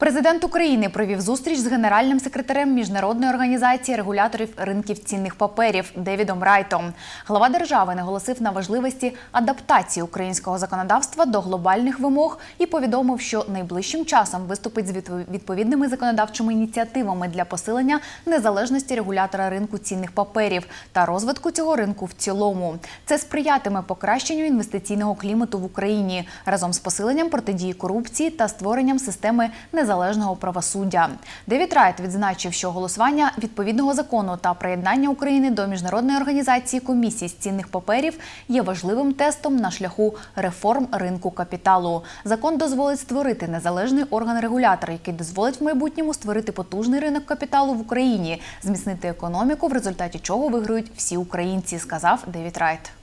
Президент України провів зустріч з генеральним секретарем міжнародної організації регуляторів ринків цінних паперів Девідом Райтом. Глава держави наголосив на важливості адаптації українського законодавства до глобальних вимог і повідомив, що найближчим часом виступить з відповідними законодавчими ініціативами для посилення незалежності регулятора ринку цінних паперів та розвитку цього ринку в цілому. Це сприятиме покращенню інвестиційного клімату в Україні разом з посиленням протидії корупції та створенням системи незалежного правосуддя. Девід Райт відзначив, що голосування відповідного закону та приєднання України до міжнародної організації комісій з цінних паперів є важливим тестом на шляху реформ ринку капіталу. Закон дозволить створити незалежний орган регулятора, який дозволить в майбутньому створити потужний ринок капіталу в Україні, зміцнити економіку, в результаті чого виграють всі українці, сказав Девід Райт.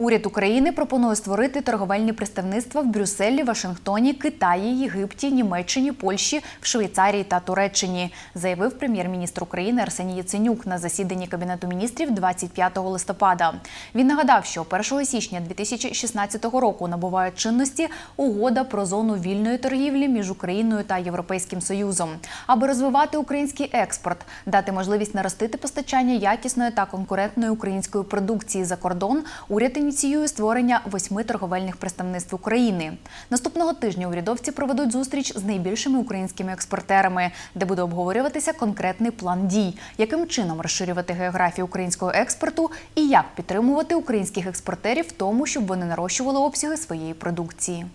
Уряд України пропонує створити торговельні представництва в Брюсселі, Вашингтоні, Китаї, Єгипті, Німеччині, Польщі, в Швейцарії та Туреччині, заявив прем'єр-міністр України Арсеній Яценюк на засіданні Кабінету міністрів 25 листопада. Він нагадав, що 1 січня 2016 року набуває чинності угода про зону вільної торгівлі між Україною та Європейським Союзом, аби розвивати український експорт, дати можливість наростити постачання якісної та конкурентної української продукції за кордон. Уряд ініціює створення восьми торговельних представництв України. Наступного тижня урядовці проведуть зустріч з найбільшими українськими експортерами, де буде обговорюватися конкретний план дій, яким чином розширювати географію українського експорту і як підтримувати українських експортерів в тому, щоб вони нарощували обсяги своєї продукції.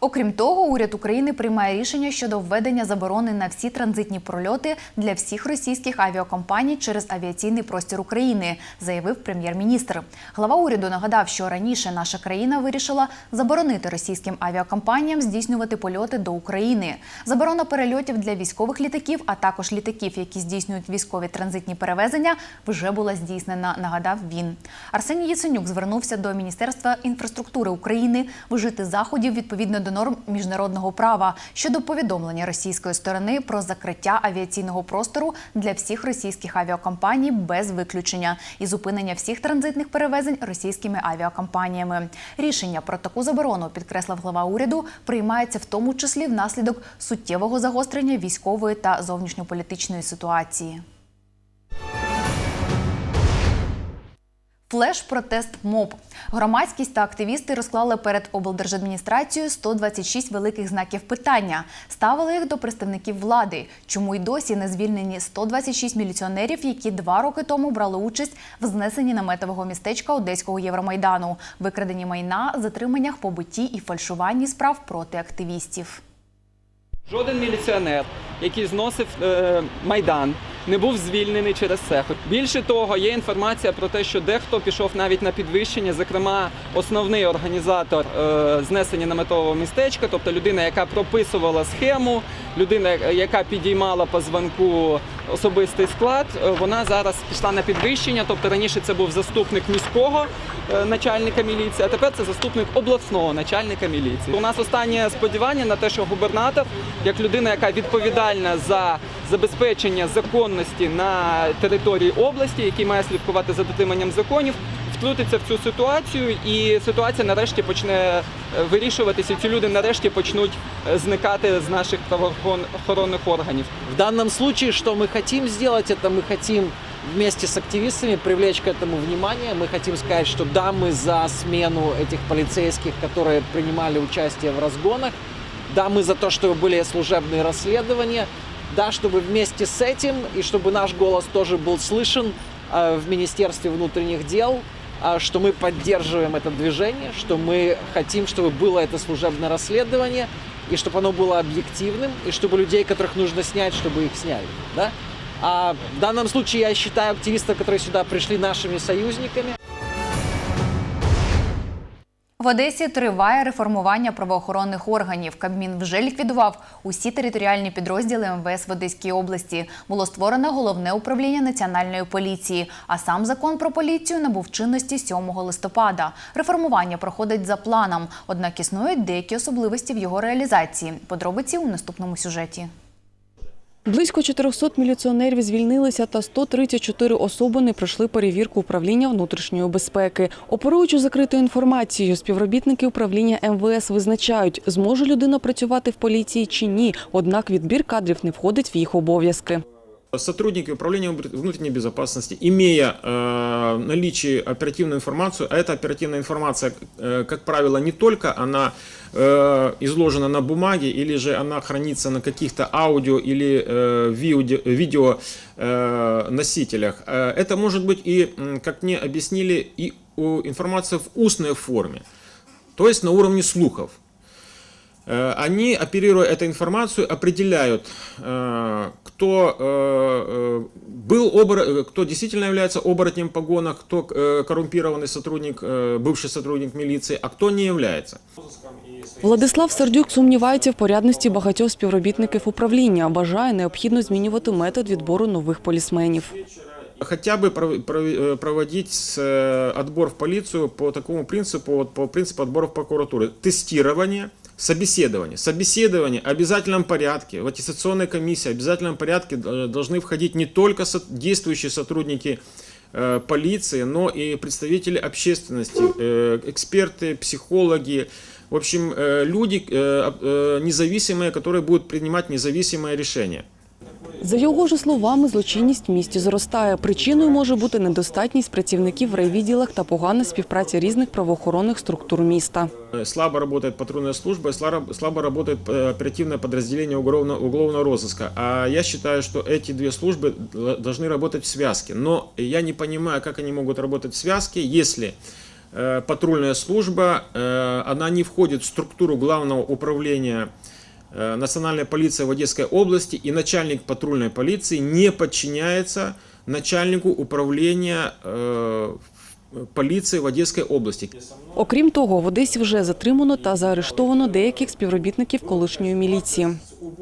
Окрім того, уряд України приймає рішення щодо введення заборони на всі транзитні прольоти для всіх російських авіакомпаній через авіаційний простір України, заявив прем'єр-міністр. Глава уряду нагадав, що раніше наша країна вирішила заборонити російським авіакомпаніям здійснювати польоти до України. Заборона перельотів для військових літаків, а також літаків, які здійснюють військові транзитні перевезення, вже була здійснена. Нагадав він. Арсеній Яценюк звернувся до Міністерства інфраструктури України вжити заходів відповідно до норм міжнародного права щодо повідомлення російської сторони про закриття авіаційного простору для всіх російських авіакомпаній без виключення і зупинення всіх транзитних перевезень російськими авіакомпаніями. Рішення про таку заборону підкреслив глава уряду. Приймається в тому числі внаслідок суттєвого загострення військової та зовнішньополітичної ситуації. Флеш-протест МОБ. Громадськість та активісти розклали перед облдержадміністрацією 126 великих знаків питання. Ставили їх до представників влади. Чому й досі не звільнені 126 міліціонерів, які два роки тому брали участь в знесенні наметового містечка Одеського Євромайдану, викраденні майна, затриманнях, побитті і фальшуванні справ проти активістів. Жоден міліціонер, який зносив е, майдан, не був звільнений через це. Більше того, є інформація про те, що дехто пішов навіть на підвищення, зокрема, основний організатор е, знесення наметового містечка, тобто людина, яка прописувала схему, людина, яка підіймала по дзвонку особистий склад, е, вона зараз пішла на підвищення. Тобто раніше це був заступник міського е, начальника міліції, а тепер це заступник обласного начальника міліції. У нас останнє сподівання на те, що губернатор, як людина, яка відповідальна за забезпечення законності на території області, який має слідкувати за дотриманням законів, втрутиться в цю ситуацію, і ситуація нарешті почне е, вирішуватися. і Ці люди нарешті почнуть е, зникати з наших правоохоронних органів. В данном случае, что мы хотим сделать, это мы хотим вместе с активистами привлечь к этому внимание. Мы хотим сказать, что да, мы за смену этих полицейских, которые принимали участие в разгонах. Да, мы за то, чтобы были служебные расследования. Да, чтобы вместе с этим и чтобы наш голос тоже был слышен э, в Министерстве внутренних дел, а, что мы поддерживаем это движение, что мы хотим, чтобы было это служебное расследование, и чтобы оно было объективным, и чтобы людей, которых нужно снять, чтобы их сняли. Да? А в данном случае я считаю активистов, которые сюда пришли нашими союзниками. В Одесі триває реформування правоохоронних органів. Кабмін вже ліквідував усі територіальні підрозділи МВС в Одеській області. Було створено головне управління національної поліції. А сам закон про поліцію набув чинності 7 листопада. Реформування проходить за планом, однак існують деякі особливості в його реалізації. Подробиці у наступному сюжеті. Близько 400 міліціонерів звільнилися та 134 особи не пройшли перевірку управління внутрішньої безпеки. Оперуючи закритою інформацією, співробітники управління МВС визначають, зможе людина працювати в поліції чи ні. Однак відбір кадрів не входить в їх обов'язки. Сотрудники управления внутренней безопасности, имея э, в наличии оперативную информацию, а эта оперативная информация, э, как правило, не только она э, изложена на бумаге, или же она хранится на каких-то аудио или э, видео, э, носителях. Э, Это может быть и, как мне объяснили, и информация в устной форме, то есть на уровне слухов. Э, Они, оперируя этой информацию, определяют, э, кто э, э, был обор... э, кто действительно является оборотнем в погонах, кто э, коррумпированный сотрудник, э, бывший сотрудник милиции, а кто не является. Владислав Сердюк сумнівається в порядності багатьох співробітників управління. Бажає необхідно змінювати метод відбору нових полісменів. Хотя бы пров- пров- э, проводить с, э, отбор в полицию по такому принципу, вот по принципу отбора в прокуратуру. Тестирование, собеседование. Собеседование в обязательном порядке, в аттестационной комиссии в обязательном порядке э, должны входить не только действующие сотрудники э, полиции, но и представители общественности, э, эксперты, психологи, в общем, люди независимые, которые будут принимать независимые решения. За його ж словами, злочинність в місті зростає. Причиною може бути недостатність працівників в райвідділах та погана співпраця різних правоохоронних структур міста. Э, слабо работает патрульная служба, и слабо, слабо работает э, оперативное подразделение уголовного, уголовного розыска. А я считаю, что эти две службы дл- должны работать в связке. Но я не понимаю, как они могут работать в связке, если э, патрульная служба, э, она не входит в структуру главного управления э, национальной полиции в Одесской области, и начальник патрульной полиции не подчиняется начальнику управления э, полиции в Одесской области. Окрім того, в Одесі вже затримано та заарештовано деяких співробітників колишньої міліції.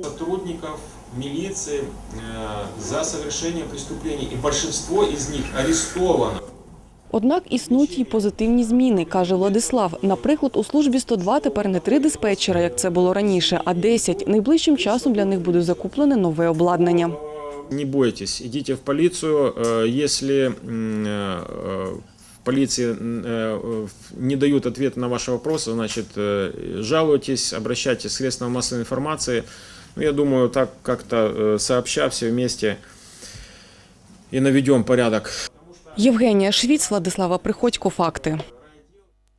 сотрудников милиции э, за совершение преступлений, и большинство из них арестовано. Однак існують і позитивні зміни, каже Владислав. Наприклад, у службі 102 тепер не три диспетчера, як це було раніше, а 10. Найближчим часом для них буде закуплене нове обладнання. Не бойтесь, идите в полицию, э, если м, э, э, в полиции м, э, не дают ответ на ваши вопросы, значит, э, жалуйтесь, обращайтесь в средства массовой информации. Ну, я думаю, так как-то э, сообща все вместе и наведем порядок Євгенія Швіц, Владислава Приходько. Факти.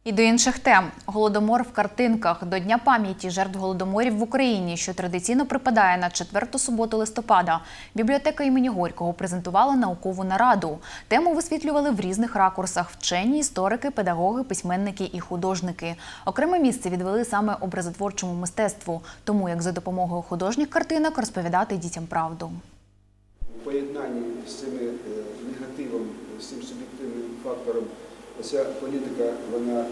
І до інших тем голодомор в картинках до Дня пам'яті жертв голодоморів в Україні, що традиційно припадає на четверту суботу листопада. Бібліотека імені Горького презентувала наукову нараду. Тему висвітлювали в різних ракурсах: вчені, історики, педагоги, письменники і художники. Окреме місце відвели саме образотворчому мистецтву, тому як за допомогою художніх картинок розповідати дітям правду. у поєднанні з цими е, негативом, з цим суб'єктивним фактором, політика, вона е,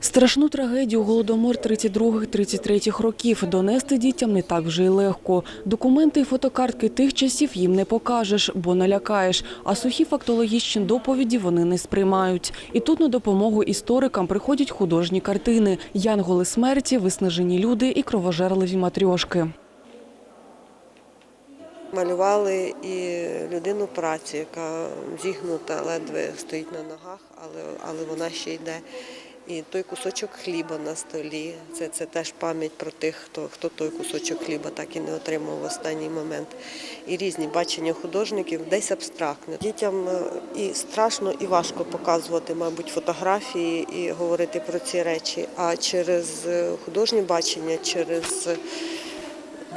Страшну трагедію голодомор 32-33 років донести дітям не так вже й легко. Документи і фотокартки тих часів їм не покажеш, бо налякаєш. А сухі фактологічні доповіді вони не сприймають. І тут на допомогу історикам приходять художні картини: янголи смерті, виснажені люди і кровожерливі матрьошки. Малювали і людину праці, яка зігнута, ледве стоїть на ногах, але, але вона ще йде. І той кусочок хліба на столі. Це, це теж пам'ять про тих, хто, хто той кусочок хліба так і не отримав в останній момент. І різні бачення художників, десь абстрактне. Дітям е, і страшно, і важко показувати, мабуть, фотографії і говорити про ці речі. А через е, художнє бачення, через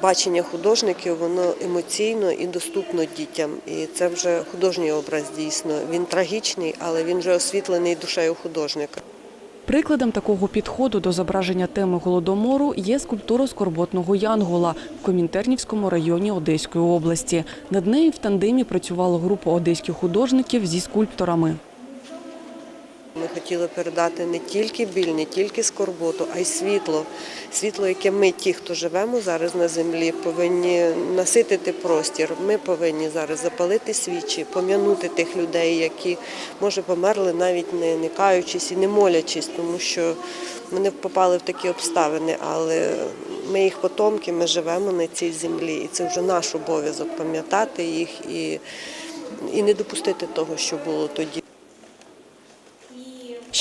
бачення художників, воно емоційно і доступно дітям. І це вже художній образ дійсно. Він трагічний, але він вже освітлений душею художника. Прикладом такого підходу до зображення теми голодомору є скульптура скорботного янгола в Комінтернівському районі Одеської області. Над нею в тандемі працювала група одеських художників зі скульпторами. Ми хотіли передати не тільки біль, не тільки скорботу, а й світло. Світло, яке ми, ті, хто живемо зараз на землі, повинні наситити простір. Ми повинні зараз запалити свічі, пом'янути тих людей, які може померли навіть не, не каючись і не молячись, тому що вони попали в такі обставини, але ми їх потомки, ми живемо на цій землі, і це вже наш обов'язок пам'ятати їх і, і не допустити того, що було тоді.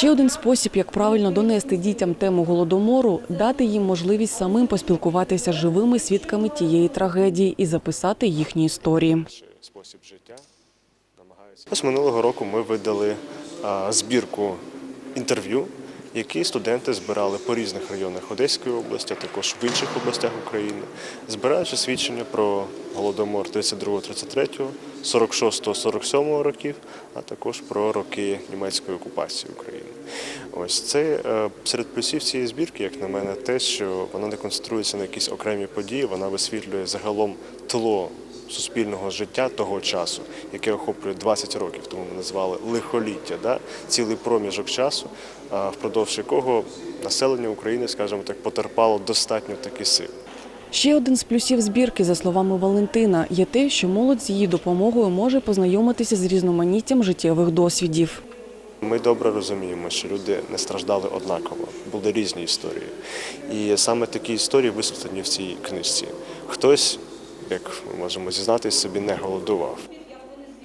Ще один спосіб, як правильно донести дітям тему голодомору, дати їм можливість самим поспілкуватися живими свідками тієї трагедії і записати їхні історії. спосіб життя. Ось минулого року ми видали збірку інтерв'ю, які студенти збирали по різних районах Одеської області, а також в інших областях України, збираючи свідчення про голодомор 32-33, 46-47 років, а також про роки німецької окупації України. Ось це е, серед плюсів цієї збірки, як на мене, те, що вона не концентрується на якісь окремі події, вона висвітлює загалом тло суспільного життя того часу, яке охоплює 20 років, тому ми назвали лихоліття, да? цілий проміжок часу, впродовж якого населення України, скажімо так, потерпало достатньо такі сили. Ще один з плюсів збірки, за словами Валентина, є те, що молодь з її допомогою може познайомитися з різноманіттям життєвих досвідів. Ми добре розуміємо, що люди не страждали однаково, були різні історії. І саме такі історії висвітлені в цій книжці. Хтось, як ми можемо зізнатися, собі не голодував.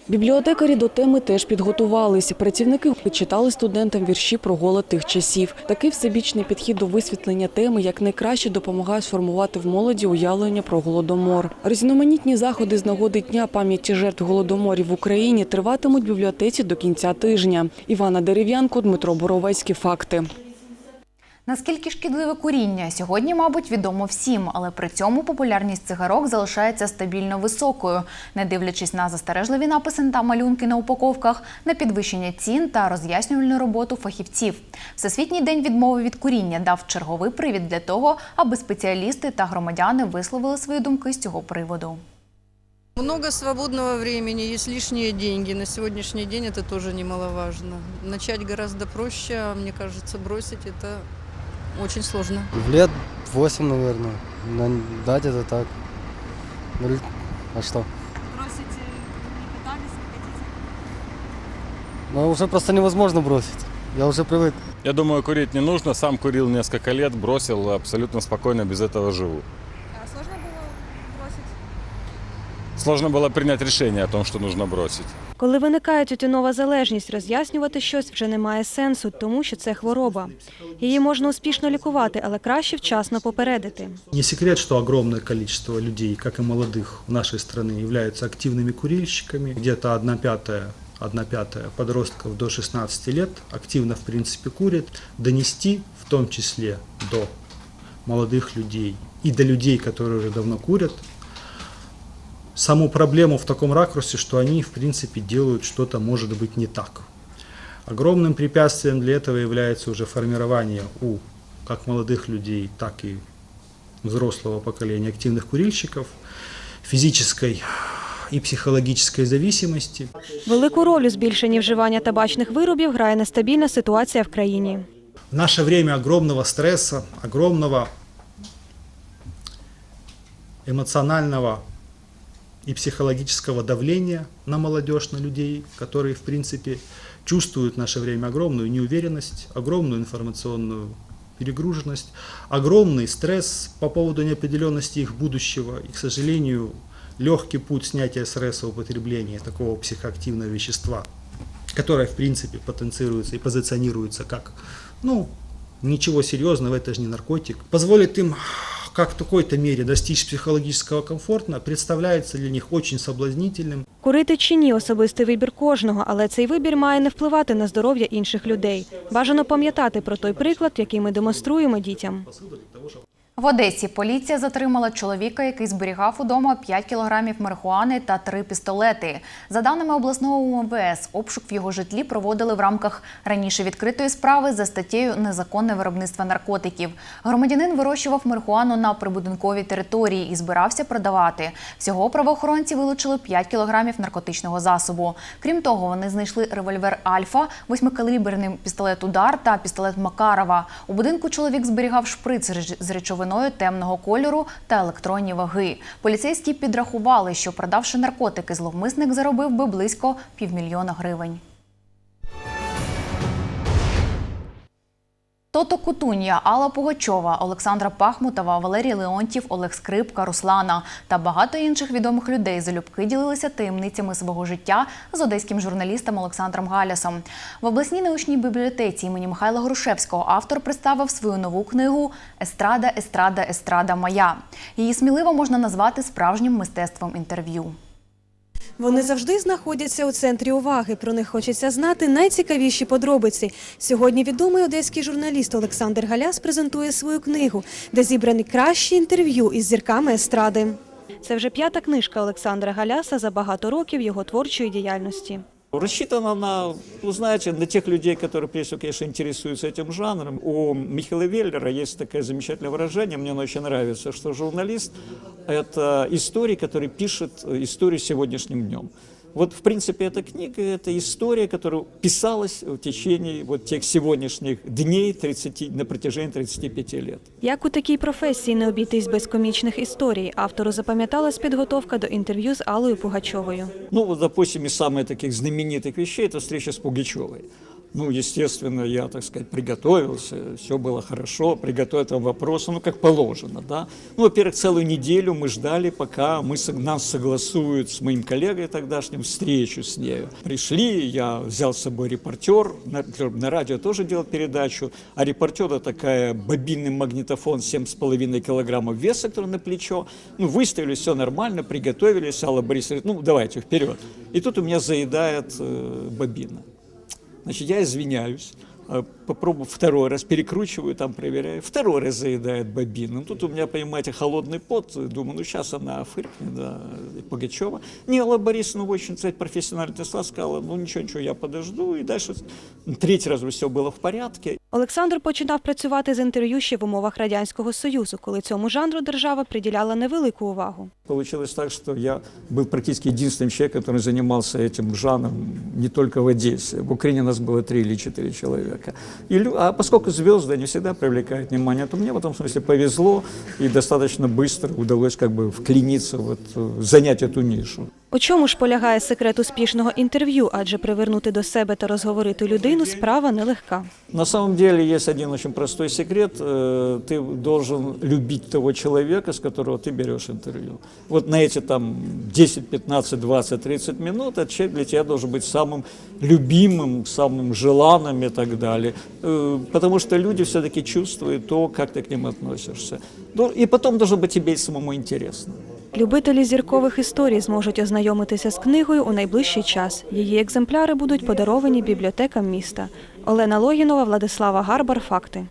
Бібліотекарі до теми теж підготувалися. Працівники читали студентам вірші про голод тих часів. Такий всебічний підхід до висвітлення теми як найкраще допомагає сформувати в молоді уявлення про голодомор. Різноманітні заходи з нагоди дня пам'яті жертв голодоморів в Україні триватимуть в бібліотеці до кінця тижня. Івана Дерев'янко, Дмитро Боровецький. Факти. Наскільки шкідливе куріння сьогодні, мабуть, відомо всім, але при цьому популярність цигарок залишається стабільно високою, не дивлячись на застережливі написи та малюнки на упаковках, на підвищення цін та роз'яснювальну роботу фахівців. Всесвітній день відмови від куріння дав черговий привід для того, аби спеціалісти та громадяни висловили свої думки з цього приводу. Много свободного времени, есть лишние деньги. На сегодняшний день это тоже немаловажно. Начать гораздо проще, а мне кажется, бросить это очень сложно. В лет 8, наверное. На- Дать это так. Ну, А что? Бросить не пытались, не хотите? Ну, уже просто невозможно бросить. Я уже привык. Я думаю, курить не нужно. Сам курил несколько лет, бросил, абсолютно спокойно без этого живу. Сложно было принять решение о том, что нужно бросить. Коли виникає тютюнова залежність, роз'яснювати щось вже немає сенсу, тому що це хвороба. Її можна успішно лікувати, але краще вчасно попередити. Не секрет, что огромное количество людей, как и молодых в нашей стране, являются активными курильщиками. Где-то одна пятая, одна пятая подростков до 16 лет активно, в принципе, курит. Донести, в том числе, до молодых людей и до людей, которые уже давно курят, саму проблему в таком ракурсе, что они, в принципе, делают что-то, может быть, не так. Огромным препятствием для этого является уже формирование у как молодых людей, так и взрослого поколения активных курильщиков, физической и психологической зависимости. Велику роль у збільшенні вживання табачних виробів грає нестабільна ситуація в країні. В наше время огромного стресса, огромного эмоционального и психологического давления на молодежь, на людей, которые, в принципе, чувствуют в наше время огромную неуверенность, огромную информационную перегруженность, огромный стресс по поводу неопределенности их будущего. И, к сожалению, легкий путь снятия стресса употребления такого психоактивного вещества, которое, в принципе, потенцируется и позиционируется как, ну, ничего серьезного, это же не наркотик, позволит им как в какой-то мере достичь психологического комфорта, представляется для них очень соблазнительным. Курити чи ні особистий вибір кожного, але цей вибір має не впливати на здоров'я інших людей. Бажано пам'ятати про той приклад, який ми демонструємо дітям. В Одесі поліція затримала чоловіка, який зберігав удома 5 кілограмів марихуани та три пістолети. За даними обласного УМВС, обшук в його житлі проводили в рамках раніше відкритої справи за статтею Незаконне виробництво наркотиків. Громадянин вирощував марихуану на прибудинковій території і збирався продавати. Всього правоохоронці вилучили 5 кілограмів наркотичного засобу. Крім того, вони знайшли револьвер Альфа, восьмикаліберний пістолет Удар та пістолет Макарова. У будинку чоловік зберігав шприц з- з речовиною темного кольору та електронні ваги. Поліцейські підрахували, що продавши наркотики, зловмисник заробив би близько півмільйона гривень. Тото Кутунія, Алла Пугачова, Олександра Пахмутова, Валерій Леонтів, Олег Скрипка, Руслана та багато інших відомих людей залюбки ділилися таємницями свого життя з одеським журналістом Олександром Галясом. В обласній научній бібліотеці імені Михайла Грушевського автор представив свою нову книгу Естрада, Естрада, Естрада моя. Її сміливо можна назвати справжнім мистецтвом інтерв'ю. Вони завжди знаходяться у центрі уваги. Про них хочеться знати найцікавіші подробиці. Сьогодні відомий одеський журналіст Олександр Галяс презентує свою книгу, де зібрані кращі інтерв'ю із зірками естради. Це вже п'ята книжка Олександра Галяса за багато років його творчої діяльності. Рассчитана на, ну, знаете, на тех людей, которые, прежде всего, конечно, интересуются этим жанром. У Михаила Веллера есть такое замечательное выражение, мне оно очень нравится, что журналист – это историк, который пишет э, историю сегодняшним днем. Вот, в принципе, эта книга – это история, которая писалась в течение вот тех сегодняшних дней 30, на протяжении 35 лет. Як у такій професії не обійтись без комічних історій, автору запам'яталась підготовка до інтерв'ю з Аллою Пугачовою. Ну, вот, допустим, из самых таких знаменитых вещей – это встреча с Пугачевой. Ну, естественно, я, так сказать, приготовился, все было хорошо, приготовил там вопросы, ну, как положено, да. Ну, во-первых, целую неделю мы ждали, пока мы, нас согласуют с моим коллегой тогдашним встречу с нею. Пришли, я взял с собой репортер, на, на радио тоже делал передачу, а репортер это такая бобинный магнитофон 7,5 килограммов веса, который на плечо. Ну, выставили, все нормально, приготовились, Алла Борисовна ну, давайте, вперед. И тут у меня заедает э, бобина. Значит, я извиняюсь, э, попробую второй раз, перекручиваю, там проверяю, второй раз заедает бобину. Ну, тут у меня, понимаете, холодный пот, думаю, ну, сейчас она фыркнет, да, и Пугачева. Не, Алла Борисовна очень, кстати, профессионально отнесла, сказала, ну, ничего, ничего, я подожду, и дальше третий раз все было в порядке. Олександр починав працювати з інтерв'ю ще в умовах радянського союзу, коли цьому жанру держава приділяла невелику увагу. Получилось так, что я был практически единственным человеком, который занимался этим жанром не только в Одессе. В Украине нас было три или четыре человека. И, лю- а поскольку звезды не всегда привлекают внимание, то мне в этом смысле повезло и достаточно быстро удалось как бы вклиниться, вот, э, занять эту нишу. У чому ж полягає секрет успішного інтерв'ю? Адже привернути до себе та розговорити людину справа нелегка. На самом деле есть один очень простой секрет. Э, Ты должен любить того человека, с которого ты берешь интервью. Вот на эти там 10, 15, 20, 30 минут этот человек для тебя должен быть самым любимым, самым желанным и так далее. Э, Потому что люди все-таки чувствуют то, как ты к ним относишься. Ну, И потом должно быть тебе и самому интересно. Любителі зіркових історій зможуть ознайомитися з книгою у найближчий час. Її екземпляри будуть подаровані бібліотекам міста. Олена Логінова, Владислава Гарбар. Факти.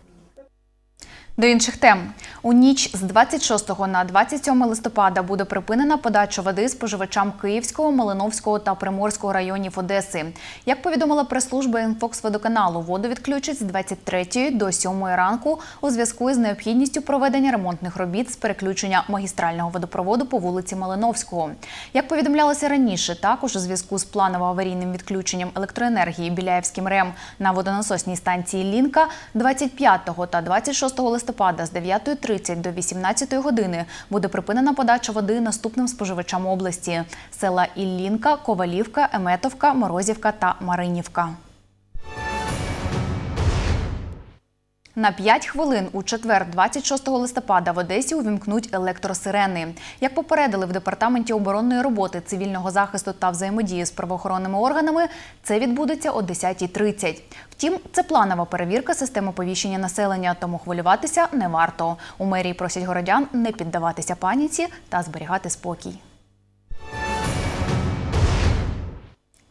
До інших тем у ніч з 26 на 27 листопада буде припинена подача води споживачам Київського, Малиновського та Приморського районів Одеси. Як повідомила прес-служба інфоксводоканалу, воду відключать з 23 до 7 ранку у зв'язку із необхідністю проведення ремонтних робіт з переключення магістрального водопроводу по вулиці Малиновського. Як повідомлялося раніше, також у зв'язку з планово-аварійним відключенням електроенергії Біляєвським РЕМ на водонасосній станції Лінка 25 та 26 листопада з 9.30 до 18 години буде припинена подача води наступним споживачам області: села Іллінка, Ковалівка, Еметовка, Морозівка та Маринівка. На 5 хвилин у четвер, 26 листопада, в Одесі увімкнуть електросирени. Як попередили в департаменті оборонної роботи, цивільного захисту та взаємодії з правоохоронними органами, це відбудеться о 10.30. Втім, це планова перевірка системи повіщення населення, тому хвилюватися не варто. У мерії просять городян не піддаватися паніці та зберігати спокій.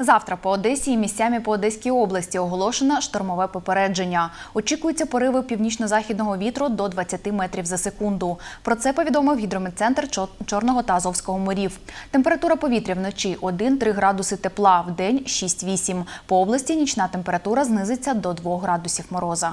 Завтра по Одесі і місцями по Одеській області оголошено штормове попередження. Очікуються пориви північно-західного вітру до 20 метрів за секунду. Про це повідомив гідрометцентр Чо- Чорного та Азовського морів. Температура повітря вночі 1-3 градуси тепла, в день 6-8. По області нічна температура знизиться до 2 градусів мороза.